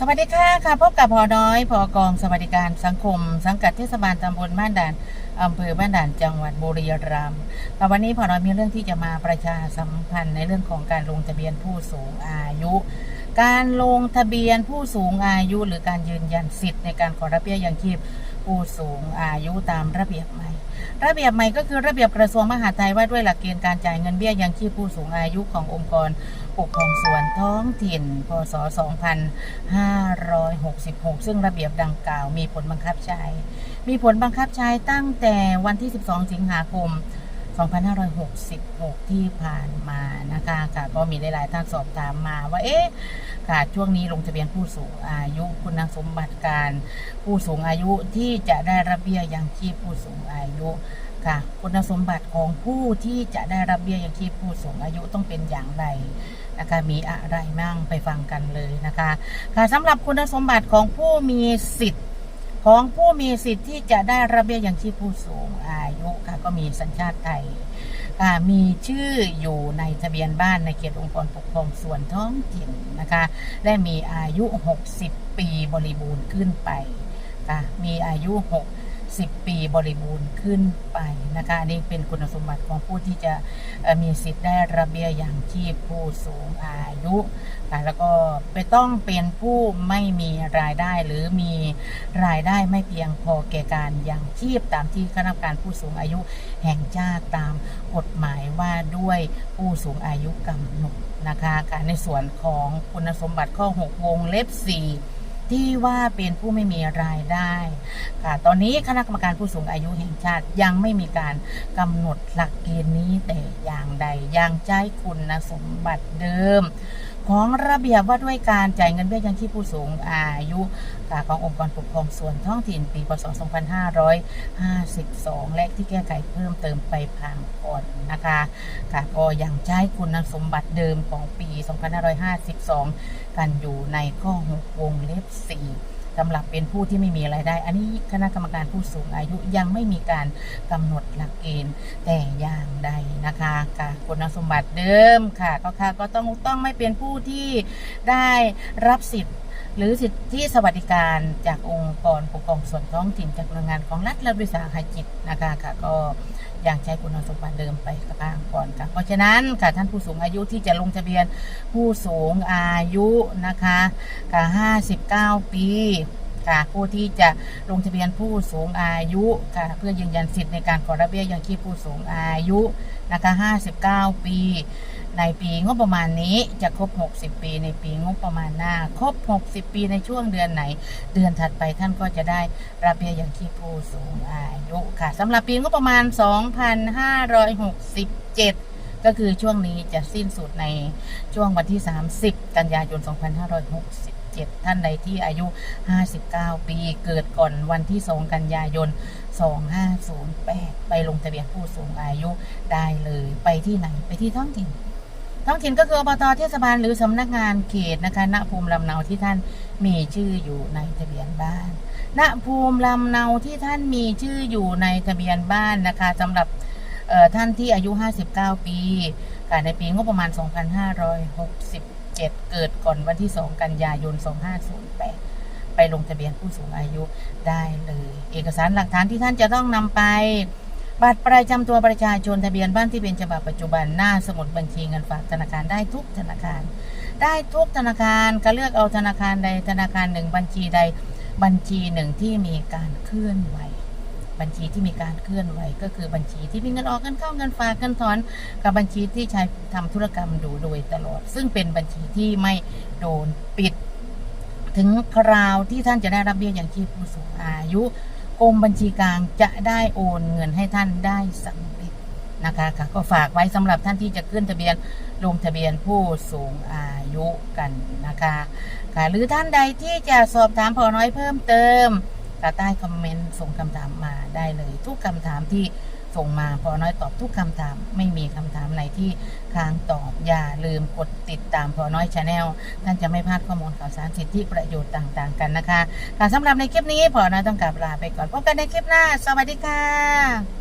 สวัสดีค่ะค่ะพบกับพอน้อยพอกองสวัสดิการสังคม สังกัดเทศบาลตำบลบ้านด่านอำเภอบ้านด่านจังหวัดบุรีรัมย์แต่วันนี้พอน้อยมีเรื่องที่จะมาประชาสัมพันธ์ในเรื่องของการลงทะเบียนผู้สูงอายุ การลงทะเบียนผู้สูงอายุ หรือการยืนยันสิทธิ์ในการขอรับเบี้ยยังชีพผู้สูงอายุตามระเบียบใหม่ ระเบียบใหม่ก็คือระเบียบกระทรวงมหาดไทยว่าด้วยหลักเกณฑ์การจ่ายเงินเบี้ยยังชีพผู้สูงอายุขององค์กรปกครองส่วนท้องถิ่น พศ 2566 ซึ่งระเบียบดังกล่าวมีผลบังคับใช้ มีผลบังคับใช้ตั้งแต่วันที่ 12 สิงหาคม 2566 2,566 ที่ผ่านมานะคะค่ะก็มีหลายๆท่านสอบถามมาว่าเอ๊ะค่ะช่วงนี้ลงทะเบียนผู้สูงอายุคุณสมบัติการผู้สูงอายุที่จะได้รับเบี้ยยังชีพผู้สูงอายุค่ะคุณสมบัติของผู้ที่จะได้รับเบี้ยยังชีพผู้สูงอายุต้องเป็นอย่างไรนะคะมีอะไรมั่งไปฟังกันเลยนะคะค่ะสำหรับคุณสมบัติของผู้มีสิทธิ์ ของผู้มีสิทธิ์ที่จะได้ระเบียอย่างชีพผู้สูงอายุค่ะก็มีสัญชาติไทยค่ะมีชื่ออยู่ในทะเบียนบ้านในเขตองค์กรปกครองส่วนท้องถิ่นนะคะและมีอายุ 60 ปีบริบูรณ์ขึ้นไปค่ะมีอายุ 60ปีบริบูรณ์ขึ้นไปนะคะอันนี่เป็นคุณสมบัติของผู้ที่จะมีสิทธิ์ได้รับเบี้ยอย่างชีพผู้สูงอายุค่ะแล้วก็ไปต้องเป็นผู้ไม่มีรายได้หรือมีรายได้ไม่เพียงพอแก่การยังชีพตามที่คณะกรรมการผู้สูงอายุแห่งชาติตามกฎหมายว่าด้วยผู้สูงอายุกำหนดนะคะค่ะในส่วนของคุณสมบัติข้อ 6 วงเล็บ 4 ที่ว่าเป็นผู้ไม่มีรายได้ค่ะตอนนี้คณะกรรมการผู้สูงอายุแห่งชาติยังไม่มีการกำหนดหลักเกณฑ์นี้แต่อย่างใดยังใช้คุณสมบัติเดิม ของระเบียบว่าด้วยการจ่ายเงินเบี้ยยังชีพผู้สูงอายุขององค์กรปกครองส่วนท้องถิ่นปีพศ 2552 และที่แก้ไขเพิ่มเติมไปผ่านก่อนนะคะค่ะก็ยังใช้คุณสมบัติเดิมของปี 2552 กันอยู่ในข้อ 6 วงเล็บ 4 สำหรับเป็นผู้ที่ไม่มีรายได้ อันนี้คณะกรรมการผู้สูงอายุยังไม่มีการกำหนดหลักเกณฑ์แต่อย่างใดนะคะค่ะคุณสมบัติเดิมค่ะก็ค่ะก็ต้องต้องไม่เป็นผู้ที่ได้รับสิทธิ์หรือสิทธิสวัสดิการจากองค์กรปกครองส่วนท้องถิ่นจากหน่วยงานของรัฐและวิสาหกิจนะคะค่ะก็ อย่างใช้คุณสมบัติเดิมไปกลางก่อนค่ะ เพราะฉะนั้นค่ะท่านผู้สูงอายุที่จะลงทะเบียนผู้สูงอายุนะคะค่ะ59 ปีค่ะผู้ที่จะลงทะเบียนผู้สูงอายุค่ะเพื่อยืนยันสิทธิ์ในการขอรับเบี้ยยังชีพผู้สูงอายุนะคะ59 ปี ในปีงบประมาณนี้จะครบ 60 ปีในปีงบประมาณหน้า ครบ 60 ปีในช่วงเดือนไหน เดือนถัดไปท่านก็จะได้รับเบี้ยยังชีพผู้สูงอายุค่ะสำหรับปีงบประมาณ 2567ก็คือช่วงนี้จะสิ้นสุดในช่วงวันที่ 30 กันยายน 2567 ท่านใดที่อายุ 59 ปีเกิดก่อนวันที่ 2 กันยายน 2508 ไปลงทะเบียนผู้สูงอายุได้เลย ไปที่ไหน ไปที่ท้องถิ่น ท้องถิ่นก็คืออบตเทศบาลหรือสำนักงานเขตนะคะณภูมิลำเนาที่ท่านมีชื่ออยู่ในทะเบียนบ้านณภูมิลำเนาที่ท่านมีชื่ออยู่ในทะเบียนบ้านนะคะสำหรับท่านที่อายุ 59 ปีค่ะในปีงบประมาณ 2567 เกิดก่อนวันที่ 2 กันยายน 2508 ไปลงทะเบียนผู้สูงอายุได้เลย เอกสารหลักฐานที่ท่านจะต้องนำไป บัตรประจำตัวประชาชนทะเบียนบ้านที่เป็นฉบับปัจจุบันหน้าสมุดบัญชีเงินฝากธนาคารได้ทุกธนาคาร ได้ทุกธนาคารก็เลือกเอาธนาคารใดธนาคารหนึ่งบัญชีใดบัญชีหนึ่งที่มีการเคลื่อนไหว บัญชีที่มีการเคลื่อนไหว ก็คือบัญชีที่มีเงินออกเงินเข้าเงินฝากเงินถอน กับบัญชีที่ใช้ทำธุรกรรมดูโดยตลอด ซึ่งเป็นบัญชีที่ไม่โดนปิด ถึงคราวที่ท่านจะได้รับเบี้ยอย่างชีพผู้สูงอายุ กรมบัญชีกลางจะได้โอนเงินให้ท่านได้สำเร็จนะคะค่ะก็ฝากไว้สำหรับท่านที่จะขึ้นทะเบียนลงทะเบียนผู้สูงอายุกันนะคะค่ะหรือท่านใดที่จะสอบถามพอน้อยเพิ่มเติมก็ใต้คอมเมนต์ส่งคำถามมาได้เลย ทุกคำถามที่ ส่งมาพอน้อยตอบทุกคำถาม ไม่มีคำถามไหนที่ค้างตอบอย่าลืมกดติดตามพอน้อยชาแนลท่านจะไม่พลาดข้อมูลข่าวสารสิทธิประโยชน์ต่างๆ กันนะคะค่ะสำหรับในคลิปนี้พอน้อยต้องกลับลาไปก่อนพบกันในคลิปหน้า สวัสดีค่ะ